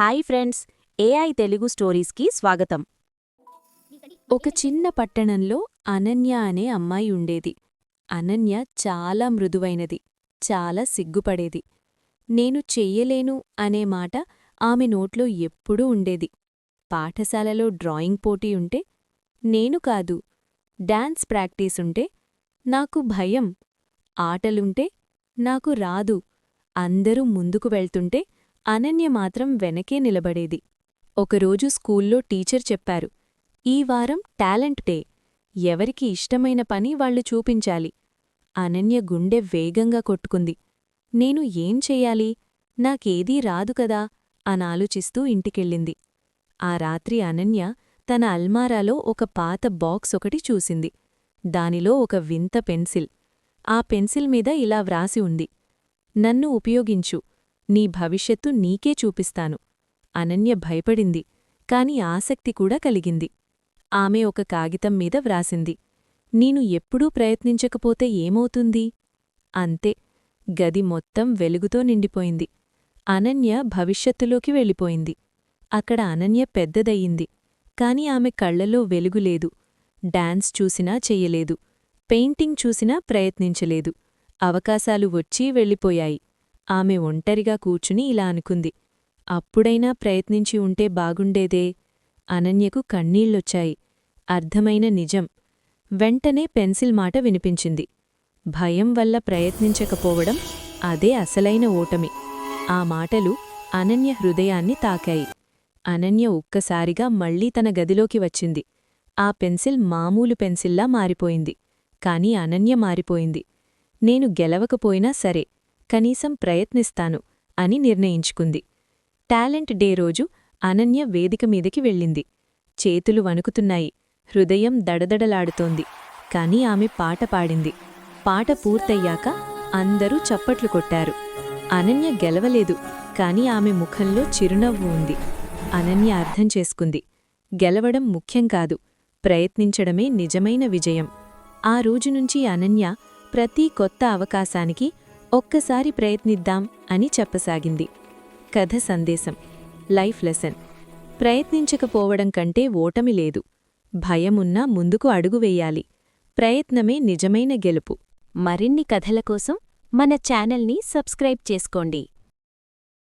Hi friends AI Telugu స్టోరీస్కి స్వాగతం. ఒక చిన్న పట్టణంలో అనన్య అనే అమ్మాయి ఉండేది. అనన్య చాలా మృదువైనది చాలా సిగ్గుపడేది. నేను చెయ్యలేను అనే మాట ఆమె నోట్లో ఎప్పుడూ ఉండేది. పాఠశాలలో డ్రాయింగ్ పోటీ ఉంటే నేను కాదు డాన్స్ ప్రాక్టీసుంటే నాకు భయం. ఆటలుంటే నాకు రాదు. అందరూ ముందుకు వెళ్తుంటే అనన్య మాత్రం వెనకే నిలబడేది. ఒకరోజు స్కూల్లో టీచర్ చెప్పారు ఈ వారం టాలెంట్ డే. ఎవరికి ఇష్టమైన పని వాళ్ళు చూపించాలి. అనన్య గుండె వేగంగా కొట్టుకుంది. నేను ఏం చెయ్యాలి? నాకేదీ రాదు కదా? అనాలోచిస్తూ ఇంటికెళ్ళింది. ఆ రాత్రి అనన్య తన అల్మారాలో ఒక పాత బాక్స్ ఒకటి చూసింది. దానిలో ఒక వింత పెన్సిల్. ఆ పెన్సిల్ మీద ఇలా వ్రాసి ఉంది నన్ను ఉపయోగించు. నీ భవిష్యత్తు నీకే చూపిస్తాను. అనన్య భయపడింది. కాని ఆసక్తి కూడా కలిగింది. ఆమె ఒక కాగితం మీద వ్రాసింది. నేను ఎప్పుడూ ప్రయత్నించకపోతే ఏమవుతుంది? అంతే. గది మొత్తం వెలుగుతో నిండిపోయింది. అనన్య భవిష్యత్తులోకి వెళ్ళిపోయింది. అక్కడ అనన్య పెద్దదయ్యింది. కాని ఆమె కళ్ళలో వెలుగులేదు డాన్స్ చూసినా చెయ్యలేదు. పెయింటింగ్ చూసినా ప్రయత్నించలేదు. అవకాశాలు వచ్చి వెళ్ళిపోయాయి. ఆమె ఒంటరిగా కూచుని ఇలా అనుకుంది. అప్పుడైనా ప్రయత్నించి ఉంటే బాగుండేదే అనన్యకు కన్నీళ్ళొచ్చాయి అర్థమైన నిజం. వెంటనే పెన్సిల్ మాట వినిపించింది. భయం వల్ల ప్రయత్నించకపోవడం అదే అసలైన ఓటమి. ఆ మాటలు అనన్య హృదయాన్ని తాకాయి. అనన్య ఒక్కసారిగా మళ్ళీ తన గదిలోకి వచ్చింది. ఆ పెన్సిల్ మామూలు పెన్సిల్లా మారిపోయింది. కాని అనన్య మారిపోయింది. నేను గెలవకపోయినా సరే కనీసం ప్రయత్నిస్తాను అని నిర్ణయించుకుంది. టాలెంట్ డే రోజు అనన్య వేదిక మీదకి వెళ్ళింది. చేతులు వణుకుతున్నాయి. హృదయం దడదడలాడుతోంది. కాని ఆమె పాట పాడింది. పాట పూర్తయ్యాక అందరూ చప్పట్లు కొట్టారు. అనన్య గెలవలేదు. కాని ఆమె ముఖంలో చిరునవ్వు ఉంది. అనన్య అర్థం చేసుకుంది. గెలవడం ముఖ్యం కాదు. ప్రయత్నించడమే నిజమైన విజయం. ఆ రోజునుంచి అనన్య ప్రతి కొత్త అవకాశానికి ఒక్కసారి ప్రయత్నిద్దాం అని చెప్పసాగింది. కథ సందేశం. Life lesson. ప్రయత్నించకపోవడం కంటే ఓటమి లేదు. భయమున్నా ముందుకు అడుగు వెయ్యాలి ప్రయత్నమే నిజమైన గెలుపు. మరిన్ని కథల కోసం మన ఛానల్ని సబ్స్క్రైబ్ చేసుకోండి.